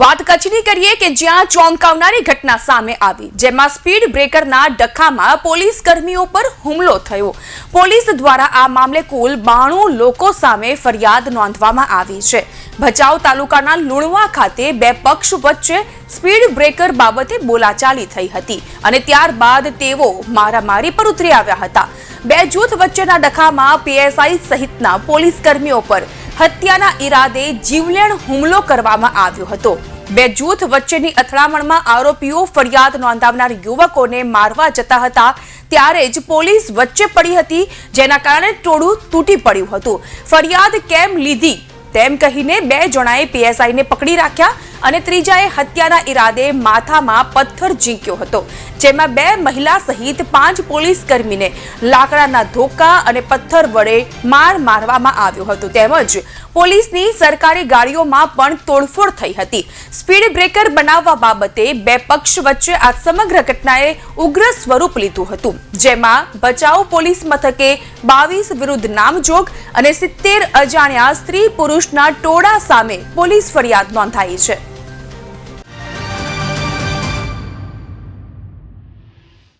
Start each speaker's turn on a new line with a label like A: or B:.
A: વાત કચ્છની કરીએ કે જ્યાં ચોંકાવનારી ઘટના સામે આવી, જેમાં સ્પીડ બ્રેકરના ડખામાં પોલીસ કર્મીઓ પર હુમલો થયો. પોલીસ દ્વારા આ મામલે કુલ બાણું લોકો સામે ફરિયાદ નોંધવામાં આવી છે. ભચાઉ તાલુકાના લુણવા ખાતે બે પક્ષ વચ્ચે સ્પીડ બ્રેકર બાબતે બોલાચાલી થઈ હતી અને ત્યારબાદ તેઓ મારામારી પર ઉતરી આવ્યા હતા. બે જૂથ વચ્ચેના ડખામાં પીએસઆઈ સહિતના પોલીસ કર્મીઓ પર હત્યાના ઈરાદે જીવલેણ હુમલો કરવામાં આવ્યો હતો. બે જૂથ વચ્ચેની અથડામણમાં આરોપીઓ ફરિયાદ નોંધાવનાર યુવકોને મારવા જતા હતા. ત્યારે જ પોલીસ વચ્ચે પડી હતી, જેના કારણે ટોળું તૂટી પડ્યું હતું. ફરિયાદ કેમ લીધી? તેમ કહીને બે જણાએ પીએસઆઈને પકડી રાખ્યા. અને ત્રીજાએ હત્યાના ઈરાદે માથામાં પથ્થર ઝીંક્યો હતો, જેમાં બે મહિલા સહિત પાંચ પોલીસ કર્મીને લાકડાના ધોકા અને પથ્થર વડે માર મારવામાં આવ્યો હતો. તેમજ પોલીસની સરકારી ગાડીઓમાં પણ તોડફોડ થઈ હતી. સ્પીડ બ્રેકર બનાવવા બાબતે બે પક્ષ વચ્ચે આ સમગ્ર ઘટનાએ ઉગ્ર સ્વરૂપ લીધું હતું, જેમાં બચાવ પોલીસ મથકે બાવીસ વિરુદ્ધ નામજોગ અને સિત્તેર અજાણ્યા સ્ત્રી પુરુષના ટોળા સામે પોલીસ ફરિયાદ નોંધાઈ છે.